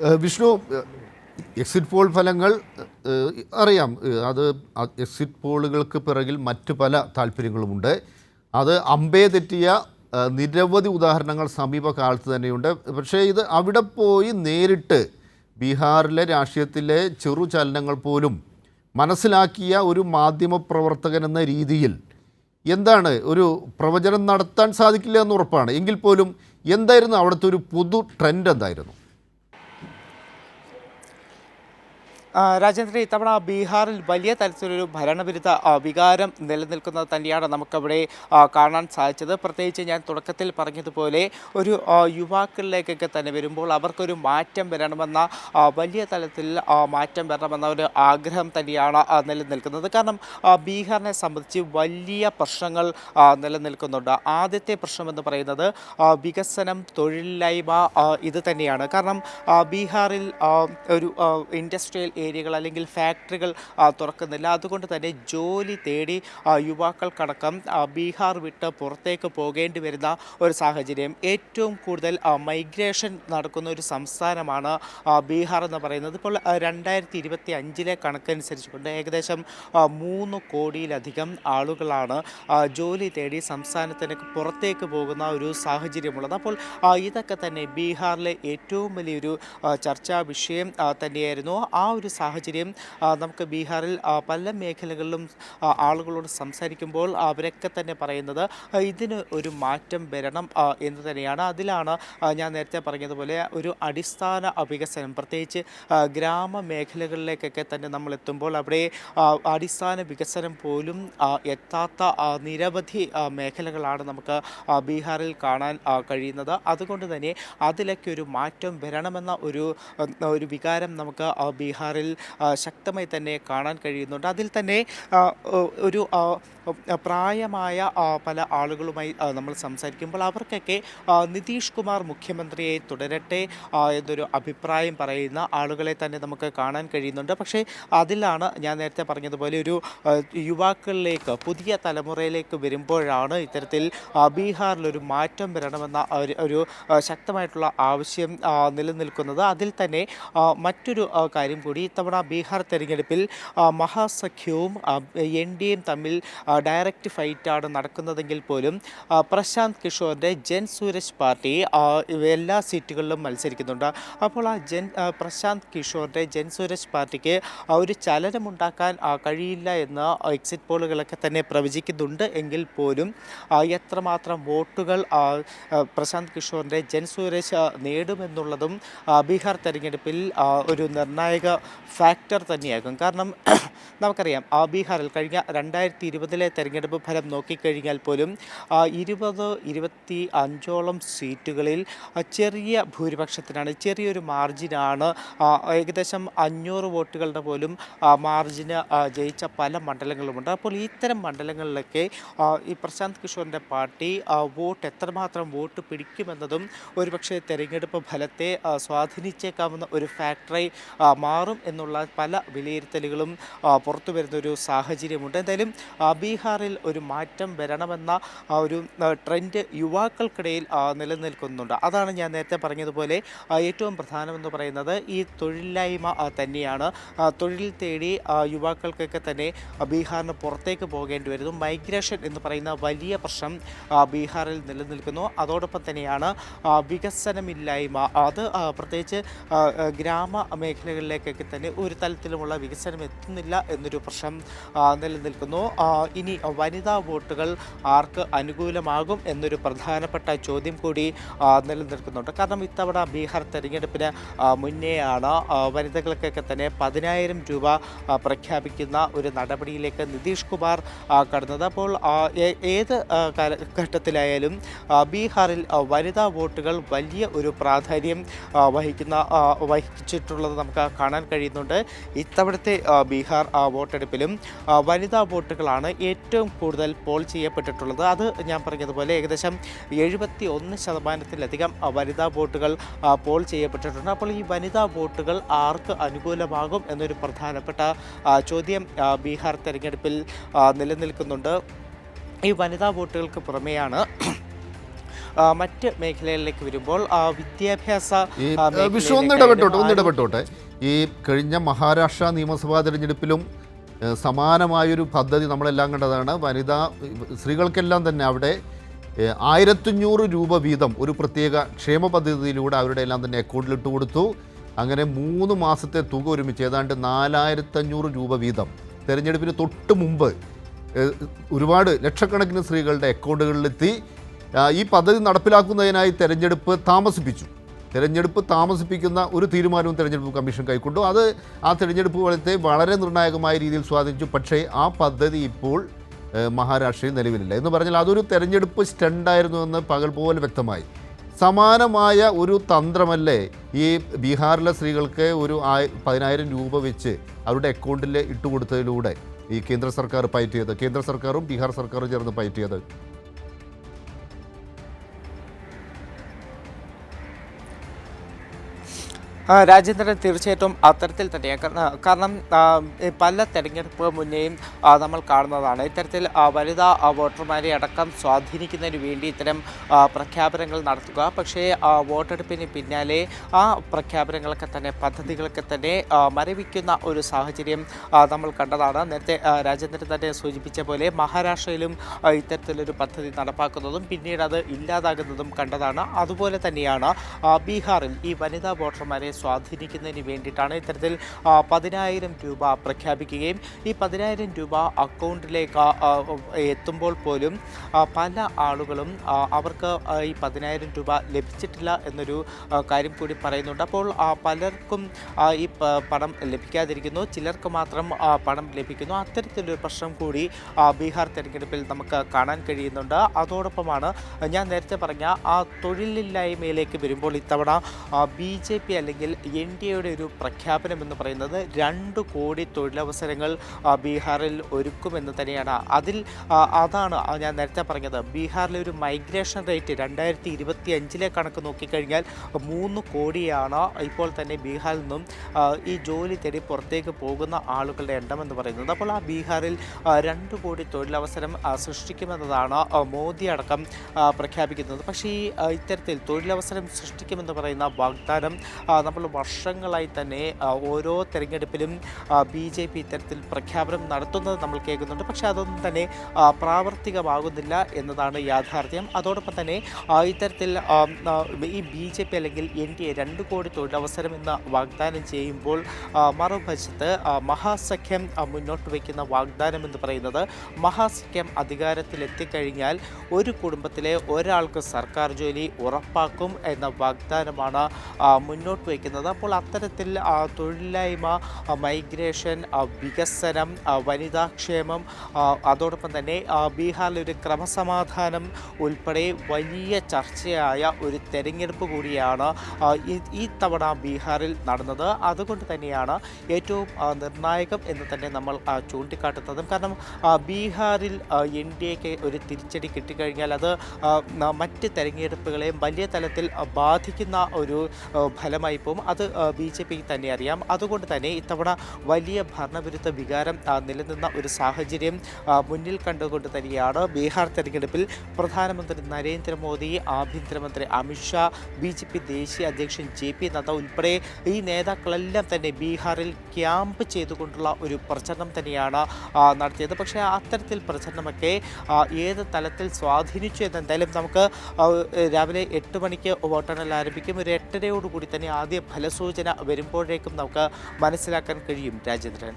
Vishnu exit poll ഫലങ്ങൾ അറിയാം. അത് എക്സിറ്റ് പോളുകൾക്ക് പിറകിൽ മറ്റു പല താല്പര്യങ്ങളുമുണ്ട്. അത് അമ്പേ തെറ്റിയ നിരവധി ഉദാഹരണങ്ങൾ സമീപകാലത്ത് തന്നെയുണ്ട്. പക്ഷേ ഇത് അവിടെ പോയി നേരിട്ട് ബീഹാറിലെ രാഷ്ട്രീയത്തിലെ ചെറു ചലനങ്ങൾ പോലും മനസ്സിലാക്കിയ ഒരു മാധ്യമ പ്രവർത്തകൻ എന്ന രീതിയിൽ എന്താണ് ഒരു പ്രവചനം നടത്താൻ സാധിക്കില്ല എന്ന് ഉറപ്പാണ്. എങ്കിൽ പോലും എന്തായിരുന്നു അവിടുത്തെ ഒരു പൊതു ട്രെൻഡ് എന്തായിരുന്നു ആ, രാജേന്ദ്രൻ ഇത്തവണ ബീഹാറിൽ വലിയ തരത്തിലൊരു ഭരണവിരുദ്ധ വികാരം നിലനിൽക്കുന്നത് തന്നെയാണ് നമുക്കവിടെ കാണാൻ സാധിച്ചത്. പ്രത്യേകിച്ച് ഞാൻ തുടക്കത്തിൽ പറഞ്ഞതുപോലെ ഒരു യുവാക്കളിലേക്കൊക്കെ തന്നെ വരുമ്പോൾ അവർക്കൊരു മാറ്റം വരണമെന്ന വലിയ തലത്തിൽ മാറ്റം വരണമെന്ന ഒരു ആഗ്രഹം തന്നെയാണ് നിലനിൽക്കുന്നത്. കാരണം ബീഹാറിനെ സംബന്ധിച്ച് വലിയ പ്രശ്നങ്ങൾ നിലനിൽക്കുന്നുണ്ട്. ആദ്യത്തെ പ്രശ്നം എന്ന് പറയുന്നത് വികസനം തൊഴിലില്ലായ്മ ഇത് തന്നെയാണ്. കാരണം ബീഹാറിൽ ഒരു ഇൻഡസ്ട്രിയൽ ഏരിയകൾ അല്ലെങ്കിൽ ഫാക്ടറികൾ തുറക്കുന്നില്ല. അതുകൊണ്ട് തന്നെ ജോലി തേടി യുവാക്കൾക്കടക്കം ബീഹാർ വിട്ട് പുറത്തേക്ക് പോകേണ്ടി വരുന്ന ഒരു സാഹചര്യം. ഏറ്റവും കൂടുതൽ മൈഗ്രേഷൻ നടക്കുന്ന ഒരു സംസ്ഥാനമാണ് ബീഹാർ എന്ന് പറയുന്നത്. ഇപ്പോൾ രണ്ടായിരത്തി ഇരുപത്തി അഞ്ചിലെ കണക്കനുസരിച്ചുകൊണ്ട് ഏകദേശം മൂന്ന് കോടിയിലധികം ആളുകളാണ് ജോലി തേടി സംസ്ഥാനത്തിന് പുറത്തേക്ക് പോകുന്ന ഒരു സാഹചര്യമുള്ളത്. അപ്പോൾ ഇതൊക്കെ തന്നെ ബീഹാറിലെ ഏറ്റവും വലിയൊരു ചർച്ചാ വിഷയം തന്നെയായിരുന്നു. ആ ഒരു സാഹചര്യം നമുക്ക് ബീഹാറിൽ പല മേഖലകളിലും ആളുകളോട് സംസാരിക്കുമ്പോൾ അവരൊക്കെ തന്നെ പറയുന്നത് ഇതിന് ഒരു മാറ്റം വരണം എന്ന് തന്നെയാണ്. അതിലാണ് ഞാൻ നേരത്തെ പറഞ്ഞതുപോലെ ഒരു അടിസ്ഥാന വികസനം പ്രത്യേകിച്ച് ഗ്രാമ ഗ്രാമമേഖലകളിലേക്കൊക്കെ തന്നെ നമ്മൾ എത്തുമ്പോൾ അവിടെ അടിസ്ഥാന വികസനം പോലും എത്താത്ത നിരവധി മേഖലകളാണ് നമുക്ക് ബീഹാറിൽ കാണാൻ കഴിയുന്നത്. അതുകൊണ്ട് തന്നെ അതിലൊക്കെ ഒരു മാറ്റം വരണമെന്ന ഒരു ഒരു വികാരം നമുക്ക് ബീഹാറിൽ ആ, ശക്തമായി തന്നെ കാണാൻ കഴിയുന്നുണ്ട്. അതിൽ തന്നെ ഒരു പ്രായമായ പല ആളുകളുമായി നമ്മൾ സംസാരിക്കുമ്പോൾ അവർക്കൊക്കെ നിതീഷ് കുമാർ മുഖ്യമന്ത്രിയെ തുടരട്ടെ എന്നൊരു അഭിപ്രായം പറയുന്ന ആളുകളെ തന്നെ നമുക്ക് കാണാൻ കഴിയുന്നുണ്ട്. പക്ഷേ അതിലാണ് ഞാൻ നേരത്തെ പറഞ്ഞതുപോലെ ഒരു യുവാക്കളിലേക്ക് പുതിയ തലമുറയിലേക്ക് വരുമ്പോഴാണ് ഇത്തരത്തിൽ ബീഹാറിലൊരു മാറ്റം വരണമെന്ന ഒരു ശക്തമായിട്ടുള്ള ആവശ്യം നിലനിൽക്കുന്നത്. അതിൽ തന്നെ മറ്റൊരു കാര്യം കൂടി ഇത്തവണ ബീഹാർ തെരഞ്ഞെടുപ്പിൽ മഹാസഖ്യവും എൻ ഡി എയും തമ്മിൽ ഡയറക്റ്റ് ഫൈറ്റാണ് നടക്കുന്നതെങ്കിൽ പോലും പ്രശാന്ത് കിഷോറിന്റെ ജൻ സൂരജ് പാർട്ടി എല്ലാ സീറ്റുകളിലും മത്സരിക്കുന്നുണ്ട്. അപ്പോൾ ആ ജൻ പ്രശാന്ത് കിഷോറിന്റെ ജൻ സൂരജ് പാർട്ടിക്ക് ഒരു ചലനമുണ്ടാക്കാൻ കഴിയില്ല എന്ന് എക്സിറ്റ് പോളുകളൊക്കെ തന്നെ പ്രവചിക്കുന്നുണ്ട് എങ്കിൽ പോലും എത്രമാത്രം വോട്ടുകൾ പ്രശാന്ത് കിഷോറിന്റെ ജൻ സൂരജ് നേടുമെന്നുള്ളതും ബീഹാർ തെരഞ്ഞെടുപ്പിൽ ഒരു നിർണായക ഫാക്ടർ തന്നെയാകും കാരണം നമുക്കറിയാം ബീഹാറിൽ കഴിഞ്ഞ രണ്ടായിരത്തി ഇരുപതിലെ തെരഞ്ഞെടുപ്പ് ഫലം നോക്കിക്കഴിഞ്ഞാൽ പോലും ഇരുപത് ഇരുപത്തി അഞ്ചോളം സീറ്റുകളിൽ ചെറിയ ഭൂരിപക്ഷത്തിനാണ് ചെറിയൊരു മാർജിനാണ് ഏകദേശം അഞ്ഞൂറ് വോട്ടുകളുടെ പോലും മാർജിന് ജയിച്ച പല മണ്ഡലങ്ങളുമുണ്ട്. അപ്പോൾ ഇത്തരം മണ്ഡലങ്ങളിലൊക്കെ ഈ പ്രശാന്ത് കിഷോറിന്റെ പാർട്ടി വോട്ട് എത്രമാത്രം വോട്ട് പിടിക്കുമെന്നതും ഒരുപക്ഷെ തെരഞ്ഞെടുപ്പ് ഫലത്തെ സ്വാധീനിച്ചേക്കാവുന്ന ഒരു ഫാക്ടറായി മാറും എന്നുള്ള പല വിലയിരുത്തലുകളും പുറത്തു വരുന്ന ഒരു സാഹചര്യമുണ്ട്. എന്തായാലും ബീഹാറിൽ ഒരു മാറ്റം വരണമെന്ന ഒരു ട്രെൻഡ് യുവാക്കൾക്കിടയിൽ നിലനിൽക്കുന്നുണ്ട്. അതാണ് ഞാൻ നേരത്തെ പറഞ്ഞതുപോലെ ഏറ്റവും പ്രധാനമെന്ന് പറയുന്നത് ഈ തൊഴിലില്ലായ്മ തന്നെയാണ്. തൊഴിൽ തേടി യുവാക്കൾക്കൊക്കെ തന്നെ ബീഹാറിന് പുറത്തേക്ക് പോകേണ്ടി വരുന്നു. മൈഗ്രേഷൻ എന്ന് പറയുന്ന വലിയ പ്രശ്നം ബീഹാറിൽ നിലനിൽക്കുന്നു. അതോടൊപ്പം തന്നെയാണ് വികസനമില്ലായ്മ. അത് പ്രത്യേകിച്ച് ഗ്രാമ മേഖലകളിലേക്കൊക്കെ തന്നെ ഒരു തലത്തിലുമുള്ള വികസനം എത്തുന്നില്ല എന്നൊരു പ്രശ്നം നിലനിൽക്കുന്നു. ഇനി വനിതാ വോട്ടുകൾ ആർക്ക് അനുകൂലമാകും എന്നൊരു പ്രധാനപ്പെട്ട ചോദ്യം കൂടി നിലനിൽക്കുന്നുണ്ട്. കാരണം ഇത്തവണ ബീഹാർ തെരഞ്ഞെടുപ്പിന് മുന്നേയാണ് വനിതകൾക്കൊക്കെ തന്നെ പതിനായിരം രൂപ പ്രഖ്യാപിക്കുന്ന ഒരു നടപടിയിലേക്ക് നിതീഷ് കുമാർ കടന്നത്. അപ്പോൾ ഏത് കാലഘട്ടത്തിലായാലും ബീഹാറിൽ വനിതാ വോട്ടുകൾ വലിയ ഒരു പ്രാധാന്യം വഹിക്കുന്ന വഹിച്ചിട്ടുള്ളത് നമുക്ക് കാണാൻ കഴിയുന്നുണ്ട്. ഇത്തവണത്തെ ബീഹാർ വോട്ടെടുപ്പിലും വനിതാ വോട്ടുകളാണ് ഏറ്റവും കൂടുതൽ പോൾ ചെയ്യപ്പെട്ടിട്ടുള്ളത്. അത് ഞാൻ പറഞ്ഞതുപോലെ ഏകദേശം എഴുപത്തി ഒന്ന് ശതമാനത്തിലധികം വനിതാ വോട്ടുകൾ പോൾ ചെയ്യപ്പെട്ടിട്ടുണ്ട്. അപ്പോൾ ഈ വനിതാ വോട്ടുകൾ ആർക്ക് അനുകൂലമാകും എന്നൊരു പ്രധാനപ്പെട്ട ചോദ്യം ബീഹാർ തെരഞ്ഞെടുപ്പിൽ നിലനിൽക്കുന്നുണ്ട്. ഈ വനിതാ വോട്ടുകൾക്ക് പുറമെയാണ് മറ്റ് മേഖലകളിലേക്ക് വരുമ്പോൾ വിദ്യാഭ്യാസ വിഷു ഒന്ന് ഇടപെട്ടോട്ടെ ഒന്ന് ഇടപെട്ടോട്ടെ. ഈ കഴിഞ്ഞ മഹാരാഷ്ട്ര നിയമസഭാ തിരഞ്ഞെടുപ്പിലും സമാനമായൊരു പദ്ധതി നമ്മളെല്ലാം കണ്ടതാണ്. വനിതാ സ്ത്രീകൾക്കെല്ലാം തന്നെ അവിടെ ആയിരത്തഞ്ഞൂറ് രൂപ വീതം ഒരു പ്രത്യേക ക്ഷേമ പദ്ധതിയിലൂടെ അവരുടെ എല്ലാം തന്നെ അക്കൗണ്ടിലിട്ട് കൊടുത്തു. അങ്ങനെ മൂന്ന് മാസത്തെ തുക ഒരുമിച്ച് ഏതാണ്ട് നാലായിരത്തഞ്ഞൂറ് രൂപ വീതം. തെരഞ്ഞെടുപ്പിന് തൊട്ട് മുമ്പ് ഒരുപാട് ലക്ഷക്കണക്കിന് സ്ത്രീകളുടെ അക്കൗണ്ടുകളിലെത്തി ഈ പദ്ധതി നടപ്പിലാക്കുന്നതിനായി തെരഞ്ഞെടുപ്പ് താമസിപ്പിച്ചു. തിരഞ്ഞെടുപ്പ് താമസിപ്പിക്കുന്ന ഒരു തീരുമാനവും തിരഞ്ഞെടുപ്പ് കമ്മീഷൻ കൈക്കൊണ്ടു. അത് ആ തിരഞ്ഞെടുപ്പ് ഫലത്തെ വളരെ നിർണായകമായ രീതിയിൽ സ്വാധീനിച്ചു. പക്ഷേ ആ പദ്ധതി ഇപ്പോൾ മഹാരാഷ്ട്രയിൽ നിലവിലില്ല. എന്ന് പറഞ്ഞാൽ അതൊരു തെരഞ്ഞെടുപ്പ് സ്റ്റണ്ടായിരുന്നു എന്ന് പകൽ പോലെ വ്യക്തമായി. സമാനമായ ഒരു തന്ത്രമല്ലേ ഈ ബീഹാറിലെ സ്ത്രീകൾക്ക് ഒരു ആയി പതിനായിരം രൂപ വെച്ച് അവരുടെ അക്കൗണ്ടിൽ ഇട്ടുകൊടുത്തതിലൂടെ ഈ കേന്ദ്ര സർക്കാർ പയറ്റിയത്? കേന്ദ്ര സർക്കാരും ബീഹാർ സർക്കാരും ചേർന്ന് പയറ്റിയത്? രാജേന്ദ്രൻ തീർച്ചയായിട്ടും അത്തരത്തിൽ തന്നെയാണ്. കാരണം- പല തെരഞ്ഞെടുപ്പ് മുന്നേയും നമ്മൾ കാണുന്നതാണ്. ഇത്തരത്തിൽ വനിതാ വോട്ടർമാരെ അടക്കം സ്വാധീനിക്കുന്നതിന് വേണ്ടി ഇത്തരം പ്രഖ്യാപനങ്ങൾ നടത്തുക. പക്ഷേ വോട്ടെടുപ്പിന് പിന്നാലെ ആ പ്രഖ്യാപനങ്ങളൊക്കെ തന്നെ പദ്ധതികളൊക്കെ തന്നെ മരവിക്കുന്ന ഒരു സാഹചര്യം നമ്മൾ കണ്ടതാണ്. നേരത്തെ രാജേന്ദ്രൻ തന്നെ സൂചിപ്പിച്ച പോലെ മഹാരാഷ്ട്രയിലും ഇത്തരത്തിലൊരു പദ്ധതി നടപ്പാക്കുന്നതും പിന്നീട് അത് ഇല്ലാതാകുന്നതും കണ്ടതാണ്. അതുപോലെ തന്നെയാണ് ബീഹാറിൽ ഈ വനിതാ വോട്ടർമാരെ സ്വാധീനിക്കുന്നതിന് വേണ്ടിയിട്ടാണ് ഇത്തരത്തിൽ പതിനായിരം രൂപ പ്രഖ്യാപിക്കുകയും ഈ പതിനായിരം രൂപ അക്കൗണ്ടിലേക്ക് എത്തുമ്പോൾ പോലും പല ആളുകളും അവർക്ക് ഈ പതിനായിരം രൂപ ലഭിച്ചിട്ടില്ല എന്നൊരു കാര്യം കൂടി പറയുന്നുണ്ട്. അപ്പോൾ പലർക്കും ഈ പണം ലഭിക്കാതിരിക്കുന്നു. ചിലർക്ക് മാത്രം പണം ലഭിക്കുന്നു. അത്തരത്തിലൊരു പ്രശ്നം കൂടി ബീഹാർ തെരഞ്ഞെടുപ്പിൽ നമുക്ക് കാണാൻ കഴിയുന്നുണ്ട്. അതോടൊപ്പമാണ് ഞാൻ നേരത്തെ പറഞ്ഞ ആ തൊഴിലില്ലായ്മയിലേക്ക് വരുമ്പോൾ ഇത്തവണ ബി ജെ പി അല്ലെങ്കിൽ എൻ ഡി എയുടെ ഒരു പ്രഖ്യാപനം എന്ന് പറയുന്നത് രണ്ട് കോടി തൊഴിലവസരങ്ങൾ ബീഹാറിൽ ഒരുക്കുമെന്ന് തന്നെയാണ്. അതിൽ അതാണ് ഞാൻ നേരത്തെ പറഞ്ഞത്. ബീഹാറിലെ ഒരു മൈഗ്രേഷൻ റേറ്റ് രണ്ടായിരത്തി ഇരുപത്തി അഞ്ചിലെ കണക്ക് നോക്കിക്കഴിഞ്ഞാൽ മൂന്ന് കോടിയാണ് ഇപ്പോൾ തന്നെ ബീഹാറിൽ നിന്നും ഈ ജോലി തേടി പുറത്തേക്ക് പോകുന്ന ആളുകളുടെ എണ്ണം എന്ന് പറയുന്നത്. അപ്പോൾ ആ ബീഹാറിൽ രണ്ട് കോടി തൊഴിലവസരം സൃഷ്ടിക്കുമെന്നതാണ് മോദി അടക്കം പ്രഖ്യാപിക്കുന്നത്. പക്ഷേ ഈ ഇത്തരത്തിൽ തൊഴിലവസരം സൃഷ്ടിക്കുമെന്ന് പറയുന്ന വാഗ്ദാനം നമ്മൾ വർഷങ്ങളായി തന്നെ ഓരോ തെരഞ്ഞെടുപ്പിലും ബി ജെ പി ഇത്തരത്തിൽ പ്രഖ്യാപനം നടത്തുന്നത് നമ്മൾ കേൾക്കുന്നുണ്ട്. പക്ഷേ അതൊന്നും തന്നെ പ്രാവർത്തികമാകുന്നില്ല എന്നതാണ് യാഥാർത്ഥ്യം. അതോടൊപ്പം തന്നെ ഇത്തരത്തിൽ ഈ ബി ജെ പി അല്ലെങ്കിൽ എൻ ഡി എ രണ്ട് കോടി തൊഴിലവസരം എന്ന് വാഗ്ദാനം ചെയ്യുമ്പോൾ മറുവശത്ത് മഹാസഖ്യം മുന്നോട്ട് വയ്ക്കുന്ന വാഗ്ദാനം എന്ന് പറയുന്നത് മഹാസഖ്യം അധികാരത്തിലെത്തിക്കഴിഞ്ഞാൽ ഒരു കുടുംബത്തിലെ ഒരാൾക്ക് സർക്കാർ ജോലി ഉറപ്പാക്കും എന്ന വാഗ്ദാനമാണ് മുന്നോട്ട് വയ്ക്കുന്നത്. അപ്പോൾ അത്തരത്തിൽ തൊഴിലില്ലായ്മ മൈഗ്രേഷൻ വികസനം വനിതാക്ഷേമം അതോടൊപ്പം തന്നെ ബീഹാറിലെ ഒരു ക്രമസമാധാനം ഉൾപ്പെടെ വലിയ ചർച്ചയായ ഒരു തെരഞ്ഞെടുപ്പ് കൂടിയാണ് ഈ- തവണ ബീഹാറിൽ നടന്നത്. അതുകൊണ്ട് തന്നെയാണ് ഏറ്റവും നിർണായകം എന്ന് തന്നെ നമ്മൾ ചൂണ്ടിക്കാട്ടുന്നതും. കാരണം ബീഹാറിൽ എൻ ഡി എക്ക് ഒരു തിരിച്ചടി കിട്ടിക്കഴിഞ്ഞാൽ അത് മറ്റ് തെരഞ്ഞെടുപ്പുകളെയും വലിയ തലത്തിൽ ബാധിക്കുന്ന ഒരു ഫലമായി പോകും അത് ബി ജെ പിക്ക് തന്നെ അറിയാം. അതുകൊണ്ട് തന്നെ ഇത്തവണ വലിയ ഭരണവിരുദ്ധ വികാരം നിലനിന്ന ഒരു സാഹചര്യം മുന്നിൽ കണ്ടുകൊണ്ട് തന്നെയാണ് ബീഹാർ തെരഞ്ഞെടുപ്പിൽ പ്രധാനമന്ത്രി നരേന്ദ്രമോദി ആഭ്യന്തരമന്ത്രി അമിത്ഷാ ബി ജെ പി ദേശീയ അധ്യക്ഷൻ ജെ പി നദ്ദ ഉൾപ്പെടെ ഈ നേതാക്കളെല്ലാം തന്നെ ബീഹാറിൽ ക്യാമ്പ് ചെയ്തുകൊണ്ടുള്ള ഒരു പ്രചരണം തന്നെയാണ് നടത്തിയത്. പക്ഷേ അത്തരത്തിൽ പ്രചരണമൊക്കെ ഏത് തലത്തിൽ സ്വാധീനിച്ചു എന്ന് എന്തായാലും നമുക്ക് രാവിലെ എട്ട് മണിക്ക് വോട്ടെണ്ണൽ ആരംഭിക്കും. ഒരു എട്ടരയോടുകൂടി തന്നെ ആദ്യ ഫലസൂചന വരുമ്പോഴേക്കും നമുക്ക് മനസ്സിലാക്കാൻ കഴിയും രാജേന്ദ്രൻ.